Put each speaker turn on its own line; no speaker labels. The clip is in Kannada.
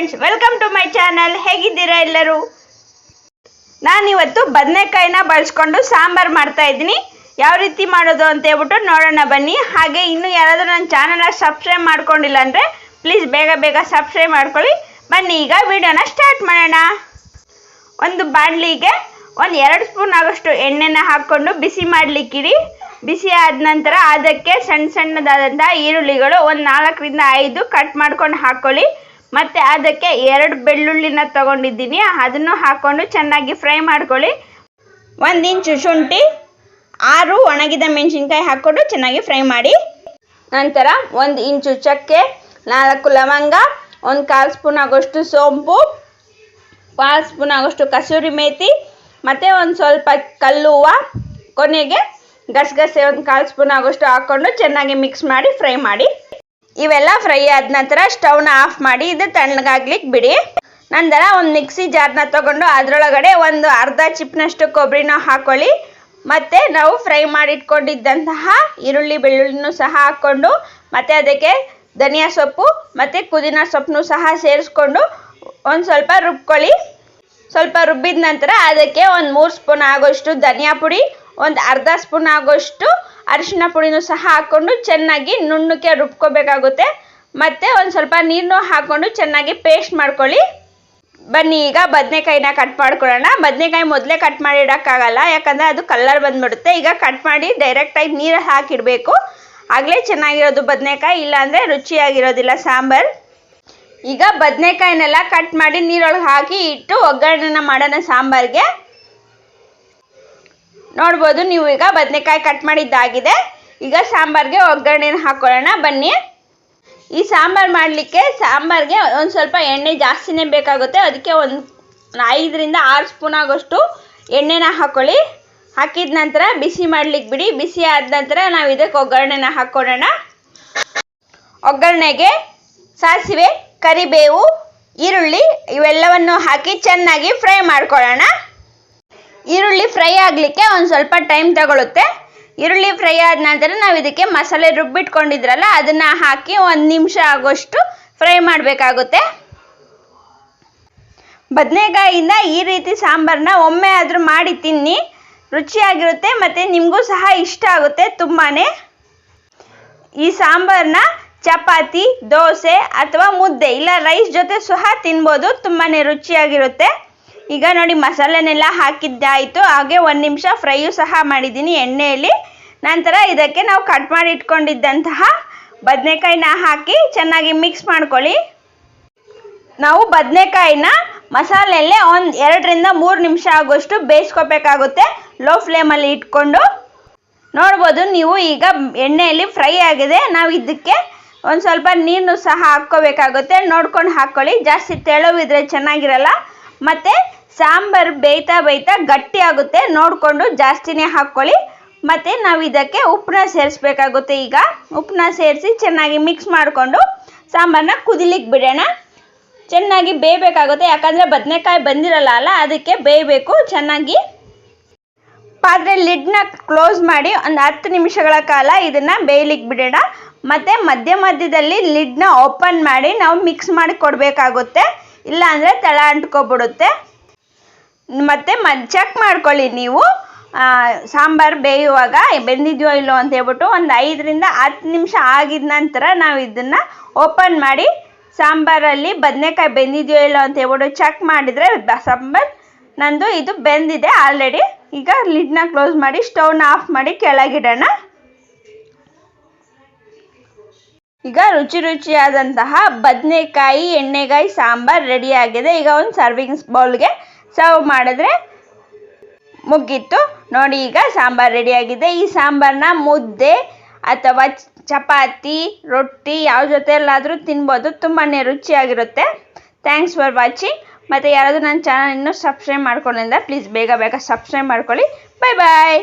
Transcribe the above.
Friends welcome to my channel ಹೇಗಿದ್ದೀರಾ ಎಲ್ಲರೂ? ನಾನಿವತ್ತು ಬದನೆಕಾಯಿನ ಬಳಸ್ಕೊಂಡು ಸಾಂಬಾರು ಮಾಡ್ತಾ ಇದ್ದೀನಿ. ಯಾವ ರೀತಿ ಮಾಡೋದು ಅಂತ ಹೇಳ್ಬಿಟ್ಟು ನೋಡೋಣ ಬನ್ನಿ. ಹಾಗೆ ಇನ್ನು ಯಾರಾದರೂ ನನ್ನ ಚಾನಲ್ನ ಸಬ್ಸ್ಕ್ರೈಬ್ ಮಾಡ್ಕೊಂಡಿಲ್ಲ ಅಂದರೆ ಪ್ಲೀಸ್ ಬೇಗ ಬೇಗ ಸಬ್ಸ್ಕ್ರೈಬ್ ಮಾಡ್ಕೊಳ್ಳಿ. ಬನ್ನಿ, ಈಗ ವಿಡಿಯೋನ ಸ್ಟಾರ್ಟ್ ಮಾಡೋಣ. ಒಂದು ಬಾಣಲಿಗೆ ಒಂದು ಎರಡು ಸ್ಪೂನ್ ಆಗೋಷ್ಟು ಎಣ್ಣೆನ ಹಾಕ್ಕೊಂಡು ಬಿಸಿ ಮಾಡಲಿಕ್ಕಿಡಿ ಬಿಸಿ ಆದ ನಂತರ ಅದಕ್ಕೆ ಸಣ್ಣ ಸಣ್ಣದಾದಂಥ ಈರುಳ್ಳಿಗಳು ಒಂದು ನಾಲ್ಕರಿಂದ ಐದು ಕಟ್ ಮಾಡ್ಕೊಂಡು ಹಾಕ್ಕೊಳ್ಳಿ ಮತ್ತು ಅದಕ್ಕೆ ಎರಡು ಬೆಳ್ಳುಳ್ಳಿನ ತಗೊಂಡಿದ್ದೀನಿ. ಅದನ್ನು ಹಾಕ್ಕೊಂಡು ಚೆನ್ನಾಗಿ ಫ್ರೈ ಮಾಡ್ಕೊಳ್ಳಿ. ಒಂದು ಇಂಚು ಶುಂಠಿ, ಆರು ಒಣಗಿದ ಮೆಣಸಿನ್ಕಾಯಿ ಹಾಕ್ಕೊಂಡು ಚೆನ್ನಾಗಿ ಫ್ರೈ ಮಾಡಿ. ನಂತರ ಒಂದು ಇಂಚು ಚಕ್ಕೆ, ನಾಲ್ಕು ಲವಂಗ, ಒಂದು ಕಾಲು ಸ್ಪೂನ್ ಆಗೋಷ್ಟು ಸೋಂಪು, ಕಾಲು ಸ್ಪೂನ್ ಆಗೋಷ್ಟು ಕಸೂರಿ ಮೇಥಿ ಮತ್ತು ಒಂದು ಸ್ವಲ್ಪ ಕಲ್ಲುವ ಕೊನೆಗೆ ಗಸಗಸೆ ಒಂದು ಕಾಲು ಸ್ಪೂನ್ ಆಗೋಷ್ಟು ಹಾಕ್ಕೊಂಡು ಚೆನ್ನಾಗಿ ಮಿಕ್ಸ್ ಮಾಡಿ ಫ್ರೈ ಮಾಡಿ. ಇವೆಲ್ಲ ಫ್ರೈ ಆದ ನಂತರ ಸ್ಟವ್ನ ಆಫ್ ಮಾಡಿ ಇದು ತಣ್ಣಗಾಗ್ಲಿಕ್ಕೆ ಬಿಡಿ. ನಂತರ ಒಂದು ಮಿಕ್ಸಿ ಜಾರ್ನ ತಗೊಂಡು ಅದರೊಳಗಡೆ ಒಂದು ಅರ್ಧ ಚಿಪ್ನಷ್ಟು ಕೊಬ್ಬರಿನ ಹಾಕೊಳ್ಳಿ. ಮತ್ತು ನಾವು ಫ್ರೈ ಮಾಡಿಟ್ಕೊಂಡಿದ್ದಂತಹ ಈರುಳ್ಳಿ ಬೆಳ್ಳುಳ್ಳಿನೂ ಸಹ ಹಾಕ್ಕೊಂಡು, ಮತ್ತು ಅದಕ್ಕೆ ಧನಿಯಾ ಸೊಪ್ಪು, ಮತ್ತು ಪುದೀನ ಸೊಪ್ಪನ್ನು ಸಹ ಸೇರಿಸ್ಕೊಂಡು ಒಂದು ಸ್ವಲ್ಪ ರುಬ್ಕೊಳ್ಳಿ. ಸ್ವಲ್ಪ ರುಬ್ಬಿದ ನಂತರ ಅದಕ್ಕೆ ಒಂದು ಮೂರು ಸ್ಪೂನ್ ಆಗೋಷ್ಟು ಧನಿಯಾ ಪುಡಿ, ಒಂದು ಅರ್ಧ ಸ್ಪೂನ್ ಆಗೋಷ್ಟು ಅರಿಶಿನ ಪುಡಿನೂ ಸಹ ಹಾಕ್ಕೊಂಡು ಚೆನ್ನಾಗಿ ನುಣ್ಣಕ್ಕೆ ರುಬ್ಕೋಬೇಕಾಗುತ್ತೆ. ಮತ್ತು ಒಂದು ಸ್ವಲ್ಪ ನೀರನ್ನು ಹಾಕ್ಕೊಂಡು ಚೆನ್ನಾಗಿ ಪೇಸ್ಟ್ ಮಾಡ್ಕೊಳ್ಳಿ. ಬನ್ನಿ, ಈಗ ಬದನೆಕಾಯಿನ ಕಟ್ ಮಾಡ್ಕೊಳ್ಳೋಣ. ಬದನೆಕಾಯಿ ಮೊದಲೇ ಕಟ್ ಮಾಡಿ ಇಡೋಕ್ಕಾಗಲ್ಲ ಯಾಕಂದರೆ ಅದು ಕಲರ್ ಬಂದ್ಬಿಡುತ್ತೆ. ಈಗ ಕಟ್ ಮಾಡಿ ಡೈರೆಕ್ಟಾಗಿ ನೀರು ಹಾಕಿಡಬೇಕು. ಆಗಲೇ ಚೆನ್ನಾಗಿರೋದು ಬದನೆಕಾಯಿ, ಇಲ್ಲಾಂದರೆ ರುಚಿಯಾಗಿರೋದಿಲ್ಲ ಸಾಂಬಾರು. ಈಗ ಬದನೆಕಾಯಿನೆಲ್ಲ ಕಟ್ ಮಾಡಿ ನೀರೊಳಗೆ ಹಾಕಿ ಇಟ್ಟು ಒಗ್ಗರಣೆನ ಮಾಡೋಣ ಸಾಂಬಾರಿಗೆ. ನೋಡ್ಬೋದು, ನೀವು ಈಗ ಬದನೆಕಾಯಿ ಕಟ್ ಮಾಡಿದ್ದಾಗಿದೆ. ಈಗ ಸಾಂಬಾರ್ಗೆ ಒಗ್ಗರಣೆನ ಹಾಕೊಳ್ಳೋಣ, ಬನ್ನಿ. ಈ ಸಾಂಬಾರು ಮಾಡಲಿಕ್ಕೆ ಸಾಂಬಾರಿಗೆ ಒಂದು ಸ್ವಲ್ಪ ಎಣ್ಣೆ ಜಾಸ್ತಿನೇ ಬೇಕಾಗುತ್ತೆ. ಅದಕ್ಕೆ ಒಂದು ಐದರಿಂದ ಆರು ಸ್ಪೂನ್ ಆಗೋಷ್ಟು ಎಣ್ಣೆನ ಹಾಕೊಳ್ಳಿ. ಹಾಕಿದ ನಂತರ ಬಿಸಿ ಮಾಡ್ಲಿಕ್ಕೆ ಬಿಡಿ. ಬಿಸಿ ಆದ ನಂತರ ನಾವು ಇದಕ್ಕೆ ಒಗ್ಗರಣೆನ ಹಾಕೊಳ್ಳೋಣ. ಒಗ್ಗರಣೆಗೆ ಸಾಸಿವೆ, ಕರಿಬೇವು, ಈರುಳ್ಳಿ ಇವೆಲ್ಲವನ್ನು ಹಾಕಿ ಚೆನ್ನಾಗಿ ಫ್ರೈ ಮಾಡ್ಕೊಳ್ಳೋಣ. ಈರುಳ್ಳಿ ಫ್ರೈ ಆಗಲಿಕ್ಕೆ ಒಂದು ಸ್ವಲ್ಪ ಟೈಮ್ ತಗೊಳುತ್ತೆ. ಈರುಳ್ಳಿ ಫ್ರೈ ಆದ ನಂತರ ನಾವು ಇದಕ್ಕೆ ಮಸಾಲೆ ರುಬ್ಬಿಟ್ಕೊಂಡಿದ್ರಲ್ಲ, ಅದನ್ನು ಹಾಕಿ ಒಂದು ನಿಮಿಷ ಆಗೋಷ್ಟು ಫ್ರೈ ಮಾಡಬೇಕಾಗುತ್ತೆ. ಬದನೆಕಾಯಿಂದ ಈ ರೀತಿ ಸಾಂಬಾರನ್ನ ಒಮ್ಮೆ ಆದರೂ ಮಾಡಿ ತಿನ್ನಿ. ರುಚಿಯಾಗಿರುತ್ತೆ ಮತ್ತು ನಿಮಗೂ ಸಹ ಇಷ್ಟ ಆಗುತ್ತೆ ತುಂಬಾ ಈ ಸಾಂಬಾರನ್ನ ಚಪಾತಿ, ದೋಸೆ ಅಥವಾ ಮುದ್ದೆ ಇಲ್ಲ, ರೈಸ್ ಜೊತೆ ಸಹ ತಿನ್ಬೋದು ತುಂಬಾ ರುಚಿಯಾಗಿರುತ್ತೆ. ಈಗ ನೋಡಿ ಮಸಾಲೆನೆಲ್ಲ ಹಾಕಿದ್ದಾಯಿತು ಹಾಗೆ ಒಂದು ನಿಮಿಷ ಫ್ರೈಯು ಸಹ ಮಾಡಿದ್ದೀನಿ ಎಣ್ಣೆಯಲ್ಲಿ. ನಂತರ ಇದಕ್ಕೆ ನಾವು ಕಟ್ ಮಾಡಿ ಇಟ್ಕೊಂಡಿದ್ದಂತಹ ಬದನೆಕಾಯಿನ ಹಾಕಿ ಚೆನ್ನಾಗಿ ಮಿಕ್ಸ್ ಮಾಡ್ಕೊಳ್ಳಿ. ನಾವು ಬದನೆಕಾಯಿನ ಮಸಾಲೆಯಲ್ಲೇ ಒಂದು ಎರಡರಿಂದ ಮೂರು ನಿಮಿಷ ಆಗೋಷ್ಟು ಬೇಯಿಸ್ಕೋಬೇಕಾಗುತ್ತೆ. ಲೋ ಫ್ಲೇಮಲ್ಲಿ ಇಟ್ಕೊಂಡು. ನೋಡ್ಬೋದು ನೀವು ಈಗ ಎಣ್ಣೆಯಲ್ಲಿ ಫ್ರೈ ಆಗಿದೆ. ನಾವು ಇದಕ್ಕೆ ಒಂದು ಸ್ವಲ್ಪ ನೀರನ್ನು ಸಹ ಹಾಕ್ಕೋಬೇಕಾಗುತ್ತೆ. ನೋಡ್ಕೊಂಡು ಹಾಕ್ಕೊಳ್ಳಿ. ಜಾಸ್ತಿ ತೆಳುವಿದ್ರೆ ಚೆನ್ನಾಗಿರಲ್ಲ. ಮತ್ತು ಸಾಂಬಾರು ಬೇಯ್ತಾ ಬೇಯ್ತಾ ಗಟ್ಟಿ ಆಗುತ್ತೆ. ನೋಡಿಕೊಂಡು ಜಾಸ್ತಿನೇ ಹಾಕ್ಕೊಳ್ಳಿ. ಮತ್ತು ನಾವು ಇದಕ್ಕೆ ಉಪ್ಪನ್ನ ಸೇರಿಸ್ಬೇಕಾಗುತ್ತೆ ಈಗ. ಉಪ್ಪನ್ನ ಸೇರಿಸಿ ಚೆನ್ನಾಗಿ ಮಿಕ್ಸ್ ಮಾಡಿಕೊಂಡು ಸಾಂಬಾರನ್ನ ಕುದಿಲಿಕ್ಕೆ ಬಿಡೋಣ. ಚೆನ್ನಾಗಿ ಬೇಯಬೇಕಾಗುತ್ತೆ. ಯಾಕಂದರೆ ಬದನೆಕಾಯಿ ಬಂದಿರಲ್ಲ ಅಲ್ಲ, ಅದಕ್ಕೆ ಬೇಯಬೇಕು ಚೆನ್ನಾಗಿ. ಪಾತ್ರೆ ಲಿಡ್ನ ಕ್ಲೋಸ್ ಮಾಡಿ ಒಂದು ಹತ್ತು ನಿಮಿಷಗಳ ಕಾಲ ಇದನ್ನು ಬೇಯಲಿಕ್ಕೆ ಬಿಡೋಣ. ಮತ್ತು ಮಧ್ಯ ಮಧ್ಯದಲ್ಲಿ ಲಿಡ್ನ ಓಪನ್ ಮಾಡಿ ನಾವು ಮಿಕ್ಸ್ ಮಾಡಿ ಕೊಡಬೇಕಾಗುತ್ತೆ. ಇಲ್ಲಾಂದರೆ ತಳ ಅಂಟ್ಕೊಬಿಡುತ್ತೆ. ಮತ್ತು ಮ ಚೆಕ್ ಮಾಡ್ಕೊಳ್ಳಿ ನೀವು. ಸಾಂಬಾರು ಬೇಯುವಾಗ ಬೆಂದಿದೆಯೋ ಇಲ್ಲೋ ಅಂತ ಹೇಳ್ಬಿಟ್ಟು ಒಂದು ಐದರಿಂದ ಹತ್ತು ನಿಮಿಷ ಆಗಿದ ನಂತರ ನಾವು ಇದನ್ನು ಓಪನ್ ಮಾಡಿ ಸಾಂಬಾರಲ್ಲಿ ಬದನೆಕಾಯಿ ಬೆಂದಿದೆಯೋ ಇಲ್ಲೋ ಅಂತ ಹೇಳ್ಬಿಟ್ಟು ಚೆಕ್ ಮಾಡಿದರೆ ಸಾಂಬಾರು ನಂದು ಇದು ಬೆಂದಿದೆ ಆಲ್ರೆಡಿ ಈಗ ಲಿಡ್ನ ಕ್ಲೋಸ್ ಮಾಡಿ ಸ್ಟವ್ನ ಆಫ್ ಮಾಡಿ ಕೆಳಗಿಡೋಣ. ಈಗ ರುಚಿ ರುಚಿಯಾದಂತಹ ಬದನೆಕಾಯಿ, ಎಣ್ಣೆಗಾಯಿ, ಸಾಂಬಾರು ರೆಡಿಯಾಗಿದೆ ಈಗ ಒಂದು ಸರ್ವಿಂಗ್ಸ್ ಬೌಲ್ಗೆ ಸರ್ವ್ ಮಾಡಿದ್ರೆ ಮುಗೀತು. ನೋಡಿ ಈಗ ಸಾಂಬಾರು ರೆಡಿಯಾಗಿದೆ ಈ ಸಾಂಬಾರನ್ನ ಮುದ್ದೆ ಅಥವಾ ಚಪಾತಿ, ರೊಟ್ಟಿ ಯಾವ ಜೊತೆಯಲ್ಲಾದರೂ ತಿನ್ಬೋದು. ತುಂಬಾ ರುಚಿಯಾಗಿರುತ್ತೆ. ಥ್ಯಾಂಕ್ಸ್ ಫಾರ್ ವಾಚಿಂಗ್ ಮತ್ತು ಯಾರಾದರೂ ನನ್ನ ಚಾನಲ್ ಇನ್ನೂ ಸಬ್ಸ್ಕ್ರೈಬ್ ಮಾಡ್ಕೊಂಡಿಲ್ಲ ಪ್ಲೀಸ್ ಬೇಗ ಬೇಗ ಸಬ್ಸ್ಕ್ರೈಬ್ ಮಾಡ್ಕೊಳ್ಳಿ. ಬಾಯ್ ಬಾಯ್